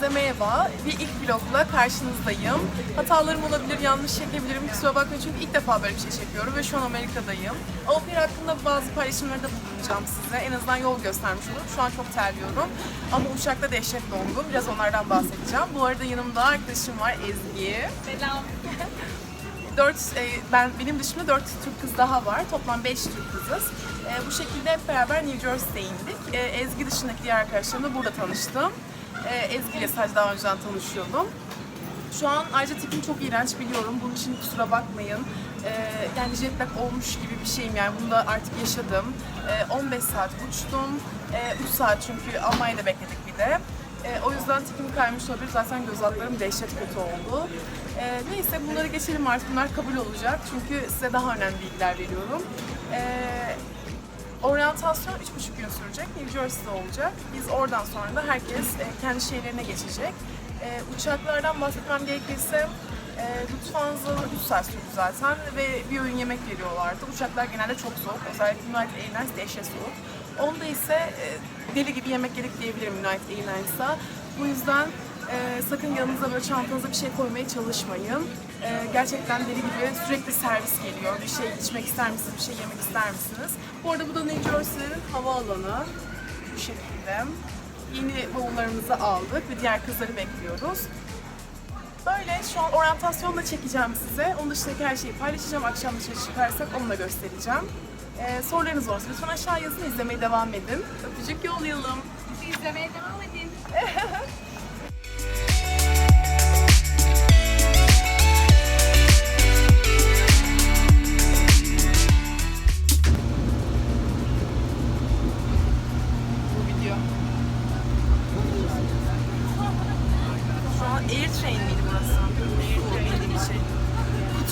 Herkese merhaba. Bir ilk vlogla karşınızdayım. Hatalarım olabilir, yanlış çekebilirim. Kusura bakmayın çünkü ilk defa böyle bir şey çekiyorum ve şu an Amerika'dayım. Pair hakkında bazı paylaşımlarda bulunacağım size. En azından yol göstermiş olurum. Şu an çok terliyorum. Ama uçakta dehşet dondum. Biraz onlardan bahsedeceğim. Bu arada yanımda arkadaşım var Ezgi. Selam. 4 ben benim dışımda 4 Türk kız daha var. Toplam 5 Türk kızız. E, bu şekilde hep beraber New Jersey'de indik. E, Ezgi dışındaki diğer arkadaşlarımla burada tanıştım. E, Ezgi ile sadece daha önceden tanışıyordum. Şu an ayrıca tipim çok iğrenç biliyorum. Bunun için kusura bakmayın. E, yani jet lag olmuş gibi bir şeyim yani. Bunu da artık yaşadım. E, 15 saat uçtum. E, 3 saat çünkü Almanya'da bekledik bir de. E, o yüzden tipim kaymış olabilir. Zaten göz altlarım dehşet kötü oldu. E, neyse bunları geçelim artık. Bunlar kabul olacak. Çünkü size daha önemli bilgiler veriyorum. E, oryantasyon 3,5 gün sürecek. New Jersey'de olacak. Biz oradan sonra da herkes e, kendi şehirlerine geçecek. E, uçaklardan bahsetmem gerekirse e, Lufthansa 3 saat sürdü zaten ve bir öğün yemek veriyorlardı. Uçaklar genelde çok soğuk. Özellikle United Airlines dehşet soğuk. Onda ise e, deli gibi yemek yedik diyebilirim United Airlines'a. Bu yüzden sakın yanınıza böyle çantanıza bir şey koymaya çalışmayın. E, gerçekten deli gibi sürekli servis geliyor. Bir şey içmek ister misiniz, bir şey yemek ister misiniz? Bu arada bu da New Jersey'nin havaalanı. Bu şekilde. Yeni bavullarımızı aldık ve diğer kızları bekliyoruz. Böyle şu an oryantasyonla çekeceğim size. Onun dışındaki her şeyi paylaşacağım. Akşam dışarı çıkarsak onu da göstereceğim. Ee, sorularınız olursa lütfen aşağı yazın, izlemeye devam edin. Öpücük yollayalım. Bizi izlemeye devam edin.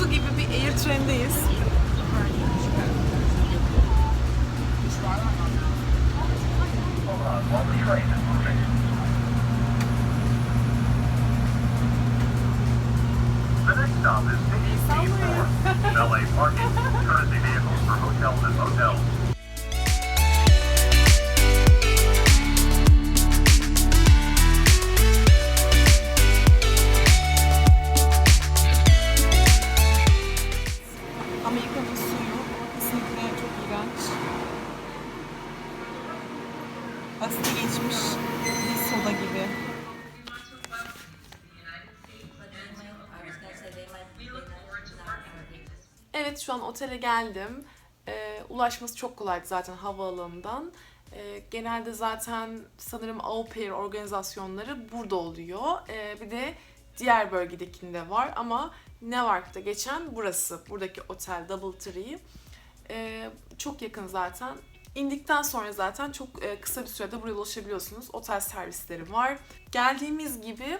yolcu gibi bir air trendeyiz. Summer. LA parking, currency vehicles for hotels and motels. Evet şu an otele geldim. Ee, ulaşması çok kolaydı zaten havaalanından. Ee, genelde zaten sanırım au pair organizasyonları burada oluyor. Ee, bir de diğer bölgedekinde var ama Newark'ta geçen burası. Buradaki otel Double Tree. Ee, çok yakın zaten. İndikten sonra zaten çok e, kısa bir sürede buraya ulaşabiliyorsunuz. Otel servisleri var. Geldiğimiz gibi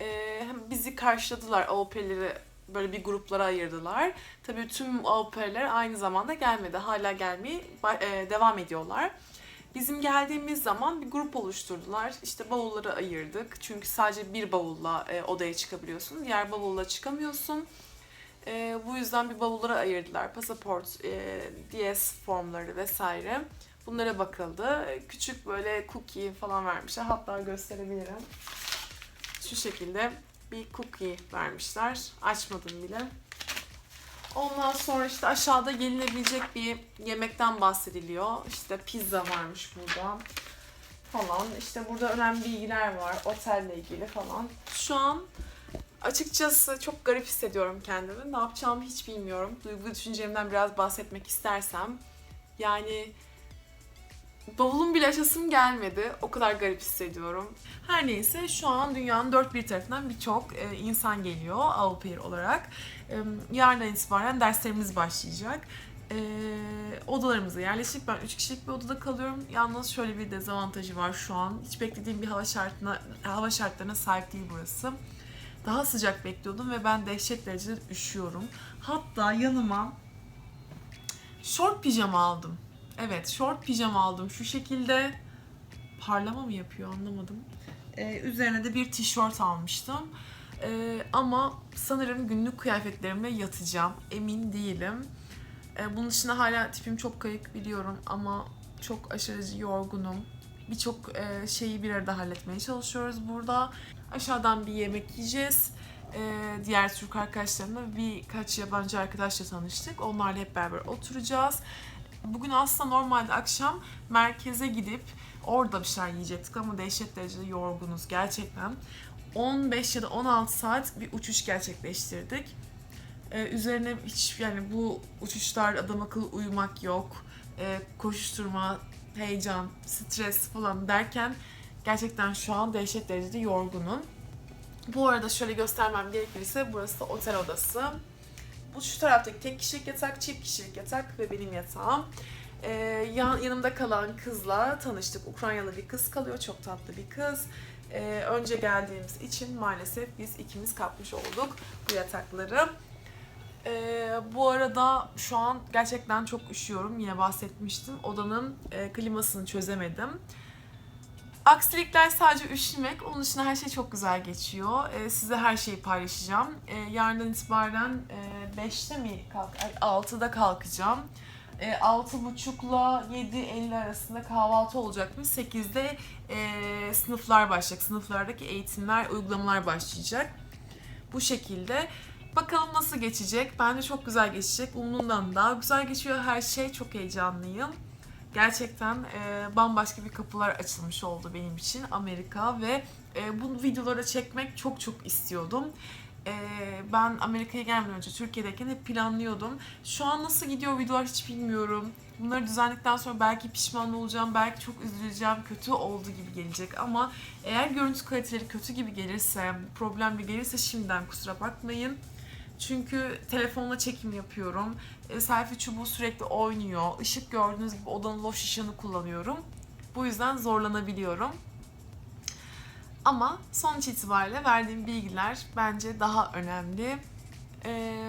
e, bizi karşıladılar au pair'leri böyle bir gruplara ayırdılar. Tabii tüm au pair'ler aynı zamanda gelmedi. Hala gelmeye e, devam ediyorlar. Bizim geldiğimiz zaman bir grup oluşturdular. İşte bavulları ayırdık. Çünkü sadece bir bavulla e, odaya çıkabiliyorsun. Diğer bavulla çıkamıyorsun. E, bu yüzden bir bavullara ayırdılar. Pasaport, DS formları vesaire. Bunlara bakıldı. Küçük böyle cookie falan vermişler. Hatta gösterebilirim. Şu şekilde bir cookie vermişler. Açmadım bile. Ondan sonra işte aşağıda yenilebilecek bir yemekten bahsediliyor. İşte pizza varmış burada falan. İşte burada önemli bilgiler var. Otelle ilgili falan. Şu an açıkçası çok garip hissediyorum kendimi. Ne yapacağımı hiç bilmiyorum. Duygu düşüncelerimden biraz bahsetmek istersem. Yani bavulun bile açasım gelmedi. O kadar garip hissediyorum. Her neyse şu an dünyanın dört bir tarafından birçok e, insan geliyor au pair olarak. E, yarından itibaren derslerimiz başlayacak. E, odalarımıza yerleştik. Ben 3 kişilik bir odada kalıyorum. Yalnız şöyle bir dezavantajı var şu an. Hiç beklediğim bir hava şartına hava şartlarına sahip değil burası. Daha sıcak bekliyordum ve ben dehşet derecede üşüyorum. Hatta yanıma short pijama aldım. Evet, short pijama aldım. Şu şekilde parlama mı yapıyor anlamadım. Ee, üzerine de bir tişört almıştım. Ee, ama sanırım günlük kıyafetlerimle yatacağım. Emin değilim. Ee, bunun dışında hala tipim çok kayık biliyorum ama çok aşırı yorgunum. birçok e, şeyi bir arada halletmeye çalışıyoruz burada. Aşağıdan bir yemek yiyeceğiz. E, diğer Türk arkadaşlarımla birkaç yabancı arkadaşla tanıştık. Onlarla hep beraber oturacağız. Bugün aslında normalde akşam merkeze gidip orada bir şeyler yiyecektik ama dehşet derecede yorgunuz gerçekten. 15 ya da 16 saat bir uçuş gerçekleştirdik. Ee, üzerine hiç yani bu uçuşlar adam akıllı uyumak yok. Ee, koşuşturma, heyecan, stres falan derken gerçekten şu an dehşet derecede yorgunum. Bu arada şöyle göstermem gerekirse burası otel odası. Bu şu taraftaki tek kişilik yatak, çift kişilik yatak ve benim yatağım. Ee, yan, yanımda kalan kızla tanıştık. Ukraynalı bir kız kalıyor, çok tatlı bir kız. Ee, önce geldiğimiz için maalesef biz ikimiz kapmış olduk bu yatakları. Ee, bu arada şu an gerçekten çok üşüyorum. Yine bahsetmiştim. Odanın e, klimasını çözemedim. Aksilikler sadece üşümek. Onun dışında her şey çok güzel geçiyor. Ee, size her şeyi paylaşacağım. Ee, yarından itibaren e, 5'te mi kalk, ay, 6'da kalkacağım. E, 6.30'la 7.50 arasında kahvaltı olacakmış. 8'de e, sınıflar başlayacak. Sınıflardaki eğitimler, uygulamalar başlayacak. Bu şekilde. Bakalım nasıl geçecek. Bence çok güzel geçecek. Umduğumdan daha güzel geçiyor her şey. Çok heyecanlıyım. Gerçekten e, bambaşka bir kapılar açılmış oldu benim için Amerika ve e, bu videoları çekmek çok çok istiyordum. E, ben Amerika'ya gelmeden önce Türkiye'deyken hep planlıyordum. Şu an nasıl gidiyor videolar hiç bilmiyorum. Bunları düzenledikten sonra belki pişman olacağım, belki çok üzüleceğim, kötü oldu gibi gelecek ama eğer görüntü kaliteleri kötü gibi gelirse, problemli gelirse şimdiden kusura bakmayın. Çünkü telefonla çekim yapıyorum. E, selfie çubuğu sürekli oynuyor. Işık gördüğünüz gibi odanın loş ışığını kullanıyorum. Bu yüzden zorlanabiliyorum. Ama sonuç itibariyle verdiğim bilgiler bence daha önemli. E,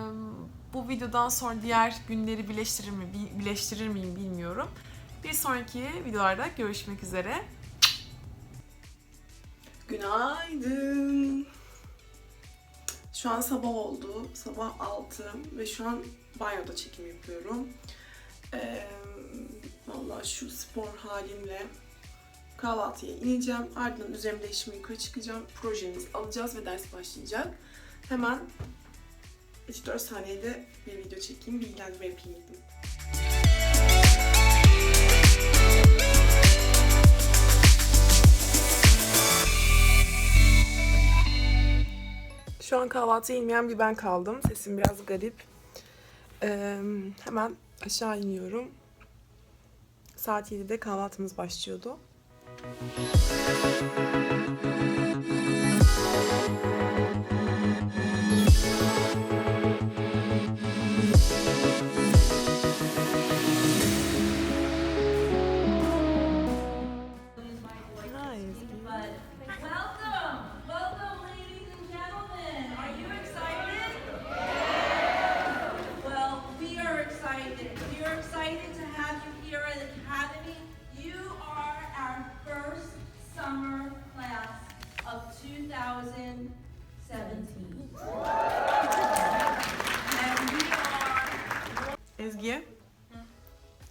bu videodan sonra diğer günleri birleştirir mi, bi- birleştirir miyim bilmiyorum. Bir sonraki videolarda görüşmek üzere. Günaydın. Şu an sabah oldu. Sabah 6 ve şu an banyoda çekim yapıyorum. Ee, Valla şu spor halimle kahvaltıya ineceğim. Ardından üzerimde değişimi yukarı çıkacağım. Projemizi alacağız ve ders başlayacak. Hemen 3-4 saniyede bir video çekeyim, bilgilendirme yapayım dedim. Şu an kahvaltıya inmeyen bir ben kaldım. Sesim biraz garip. Ee, hemen aşağı iniyorum. Saat 7'de kahvaltımız başlıyordu. Welcome,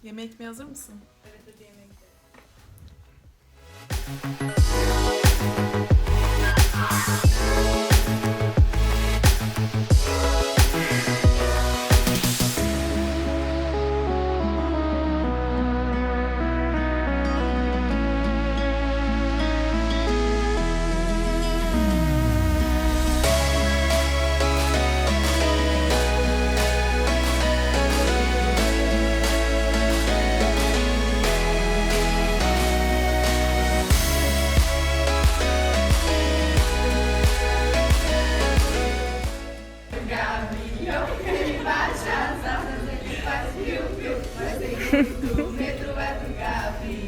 Yemek ekmeğe hazır mısın? Evet hadi yemek gidelim. Pedro é do Gabi.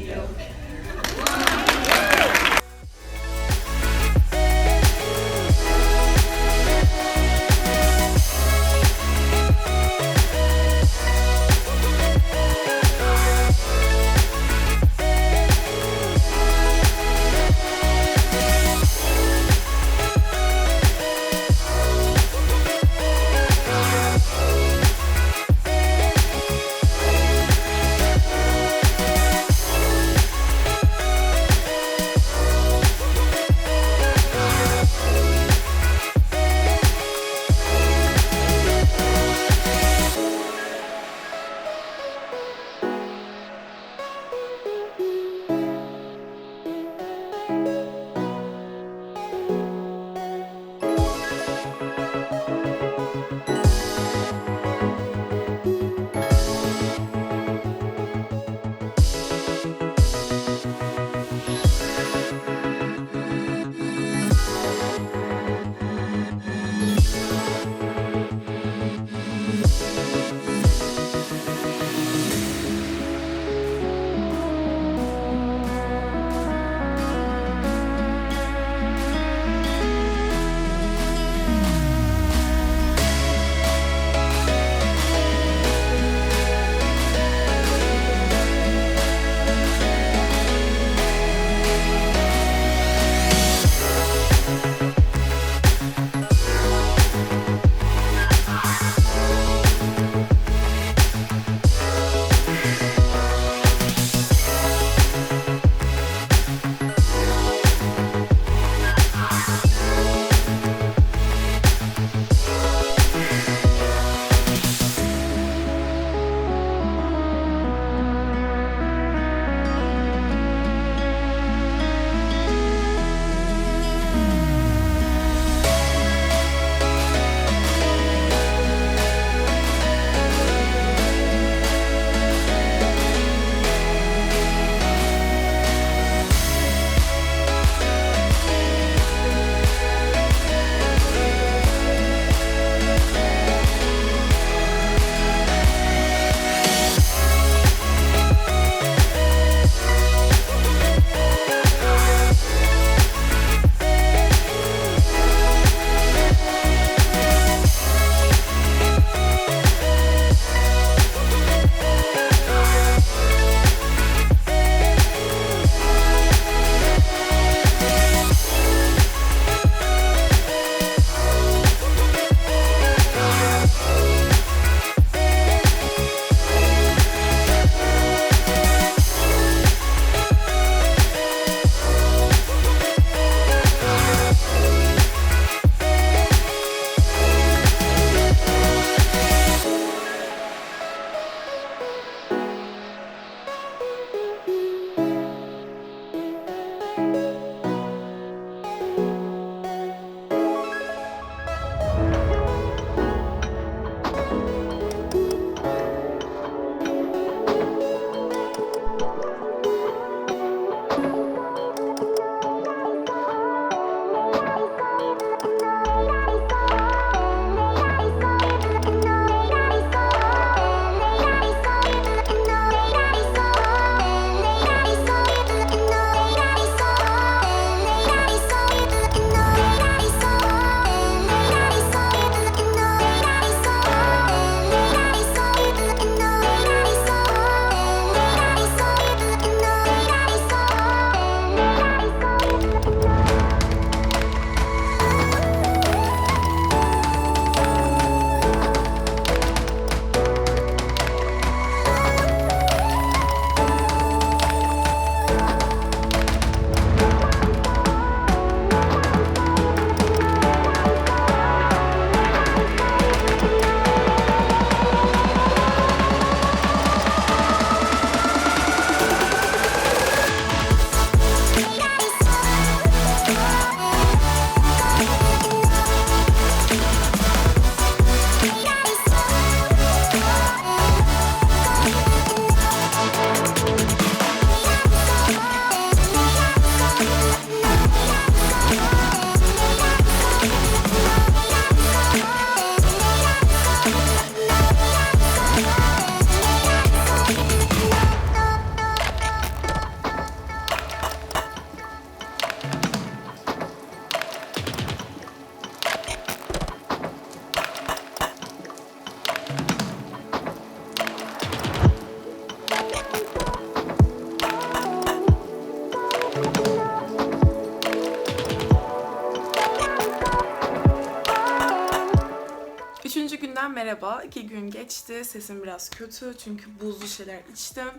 Merhaba. İki gün geçti. Sesim biraz kötü çünkü buzlu şeyler içtim.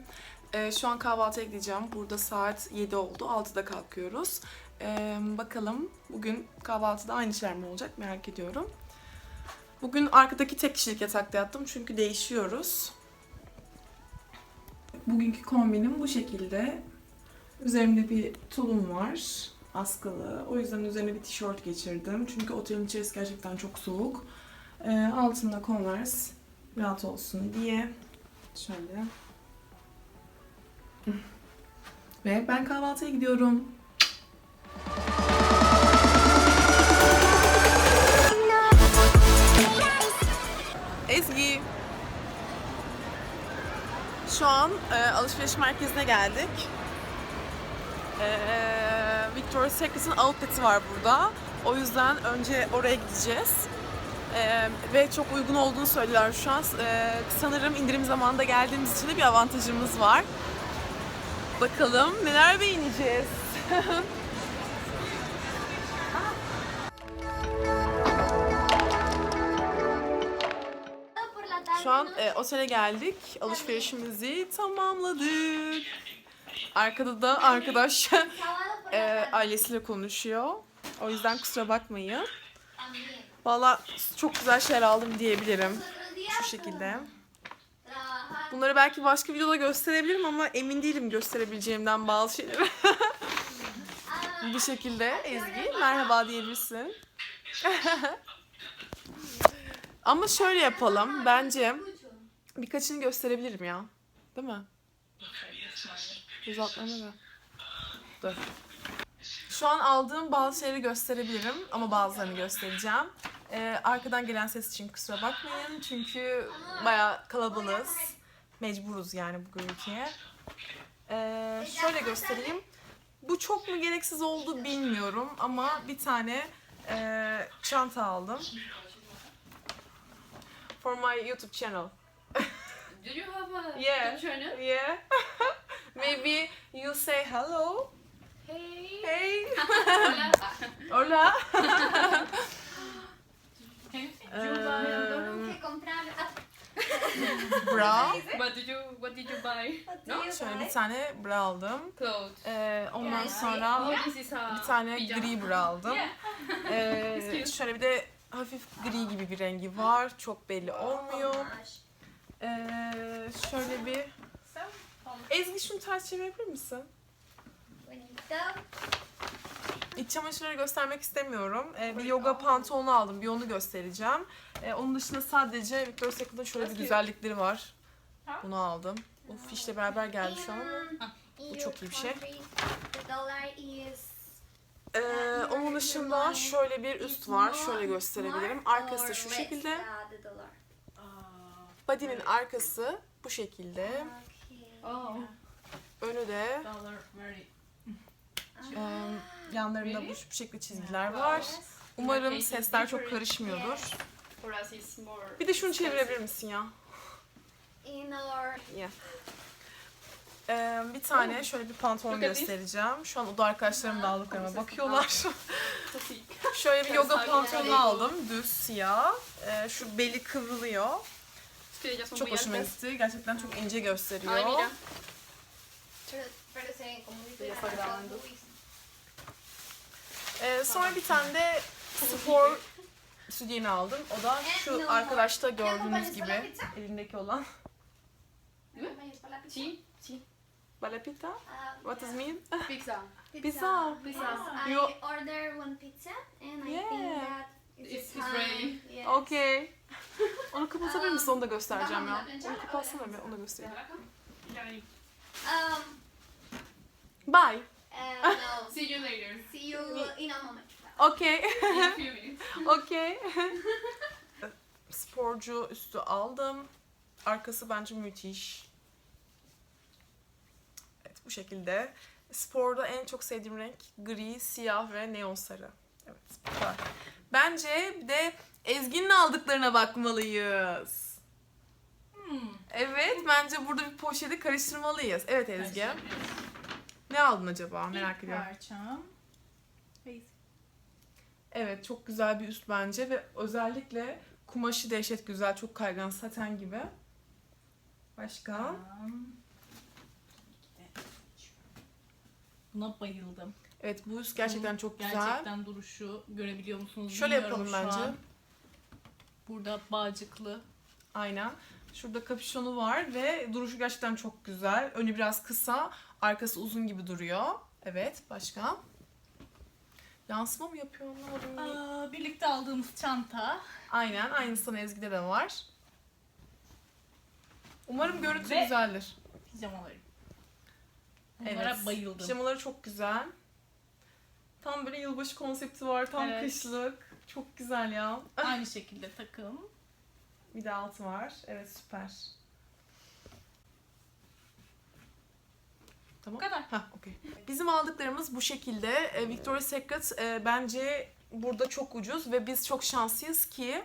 Ee, şu an kahvaltıya gideceğim. Burada saat 7 oldu. 6'da kalkıyoruz. Ee, bakalım bugün kahvaltıda aynı şeyler mi olacak merak ediyorum. Bugün arkadaki tek kişilik yatakta yattım çünkü değişiyoruz. Bugünkü kombinim bu şekilde. Üzerimde bir tulum var. Askılı. O yüzden üzerine bir tişört geçirdim. Çünkü otelin içerisi gerçekten çok soğuk. Ee, altında Converse rahat olsun diye. Şöyle. Ve ben kahvaltıya gidiyorum. Ezgi. Şu an e, alışveriş merkezine geldik. E, Victoria's Secret'ın outlet'i var burada. O yüzden önce oraya gideceğiz. E, ve çok uygun olduğunu söylüyorlar şu an. E, sanırım indirim zamanında geldiğimiz için de bir avantajımız var. Bakalım neler beğeneceğiz. Şu an e, otele geldik. Alışverişimizi tamamladık. Arkada da arkadaş e, ailesiyle konuşuyor. O yüzden kusura bakmayın. Valla çok güzel şeyler aldım diyebilirim. Şu şekilde. Bunları belki başka videoda gösterebilirim ama emin değilim gösterebileceğimden bazı şeyleri. Bu şekilde Ezgi merhaba diyebilirsin. ama şöyle yapalım. Bence birkaçını gösterebilirim ya. Değil mi? Uzatlarına da. Dur. Şu an aldığım bazı şeyleri gösterebilirim ama bazılarını göstereceğim. Ee, arkadan gelen ses için kusura bakmayın çünkü bayağı kalabalığız. Mecburuz yani bu gürültüye. Ee, şöyle göstereyim. Bu çok mu gereksiz oldu bilmiyorum ama bir tane e, çanta aldım. For my YouTube channel. Do you have a Yeah. YouTube channel? Yeah. Maybe you say hello. Hey. Hey. Hola. Hola. buy Bra. What did you What did you buy? No. Şöyle bir tane bra aldım. Clothes. Ee, ondan Yeah. sonra Oh, this is a bir tane pijama. gri bra aldım. Yeah. Ee, şöyle bir de hafif gri gibi bir rengi var. Çok belli olmuyor. Ee, şöyle bir... Ezgi şunu ters çevirebilir misin? İç çamaşırları göstermek istemiyorum. Ee, bir yoga pantolonu aldım. Bir onu göstereceğim. Ee, onun dışında sadece Victoria's Secret'ın şöyle bir güzellikleri var. Bunu aldım. Bu fişle beraber geldi şu an ama. Bu çok iyi bir şey. Ee, onun dışında şöyle bir üst var. Şöyle gösterebilirim. Arkası şu şekilde. Body'nin arkası bu şekilde. Önü de E, yanlarında bu, bu şekilde çizgiler var. Umarım sesler çok karışmıyordur. Bir de şunu çevirebilir misin ya? Our Ee, bir tane şöyle bir pantolon göstereceğim. Şu an oda arkadaşlarım da aldıklarıma bakıyorlar. Şöyle bir yoga pantolonu ol. aldım. Düz siyah. Ee, şu beli kıvrılıyor. Çok hoşuma gitti. Gerçekten çok ince gösteriyor. Ay, mira. pero, pero se ven como Ee, sonra bir tane de spor sütyeni aldım. O da şu arkadaşta gördüğünüz gibi elindeki olan. Sí, sí. Balapita? What does mean? Pizza. Pizza. Pizza. I You- order one pizza and I Yeah. think that It's- ready. Yes. Okey. Onu kapatabilir misin? Onu da göstereceğim ya. Onu kapatsana bir, onu da göstereyim. Yani. Um, Bye. Uh, no. See you later. See you in a moment. Okey. In a few minutes. Okey. Sporcu üstü aldım. Arkası bence müthiş. Evet bu şekilde. Sporda en çok sevdiğim renk gri, siyah ve neon sarı. Evet bu kadar. Bence bir de Ezgi'nin aldıklarına bakmalıyız. Evet bence burada bir poşeti karıştırmalıyız. Evet Ezgi. Ne aldın acaba merak ediyorum. Parçam. Evet çok güzel bir üst bence ve özellikle Kumaşı dehşet güzel, çok kaygan saten gibi. Başka? Tamam. Buna bayıldım. Evet bu üst gerçekten çok güzel. Gerçekten duruşu görebiliyor musunuz? Şöyle bilmiyorum yapalım şu bence. an. Burada bağcıklı. Aynen. Şurada kapüşonu var ve duruşu gerçekten çok güzel. Önü biraz kısa, arkası uzun gibi duruyor. Evet, başka? Yansıma mı yapıyor anlamadım. Aa, birlikte aldığımız çanta. Aynen, aynısından Ezgi'de de var. Umarım görüntü Ve- güzeldir. Pijamalarım. Bunlara bayıldım. Pijamaları çok güzel. Tam böyle yılbaşı konsepti var, tam Evet. kışlık. Çok güzel ya. Aynı şekilde takım. Bir de altı var. Evet, süper. Tamam. Bu kadar. Hah, okey. Bizim aldıklarımız bu şekilde. E, Victoria's Secret e, bence burada çok ucuz ve biz çok şanslıyız ki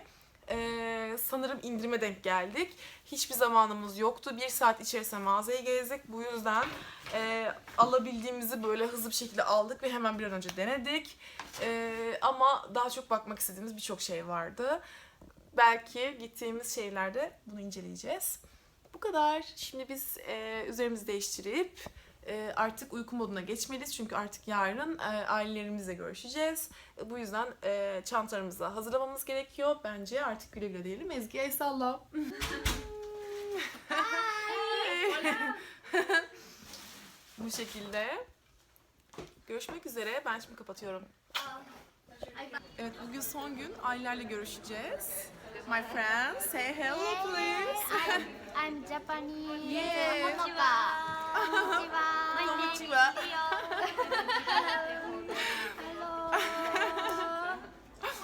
e, sanırım indirime denk geldik. Hiçbir zamanımız yoktu. Bir saat içerisinde mağazayı gezdik. Bu yüzden e, alabildiğimizi böyle hızlı bir şekilde aldık ve hemen bir an önce denedik. E, ama daha çok bakmak istediğimiz birçok şey vardı. Belki gittiğimiz şeylerde bunu inceleyeceğiz. Bu kadar. Şimdi biz e, üzerimizi değiştirip artık uyku moduna geçmeliyiz. Çünkü artık yarın e, ailelerimizle görüşeceğiz. E, bu yüzden e, çantalarımızı hazırlamamız gerekiyor. Bence artık güle güle diyelim. Ezgi el salla. bu şekilde. Görüşmek üzere. Ben şimdi kapatıyorum. Evet bugün son gün ailelerle görüşeceğiz. My friends, say hello please. I'm, I'm Japanese. Yeah. Honoka. Konnichiwa. My name is Konnichiwa. Leo. Hello.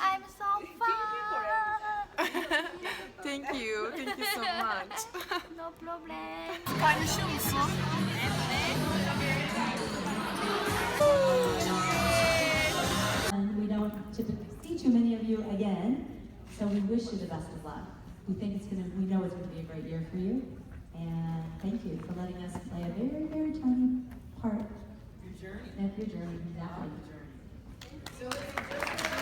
I'm so fun. Thank you. Thank you so much. No problem. Paylaşıyor musun? And we don't typically see too many of you again, so we wish you the best of luck. We think it's gonna, we know it's gonna be a great year for you, and thank you for letting us play a very, very tiny part of your journey. Exactly.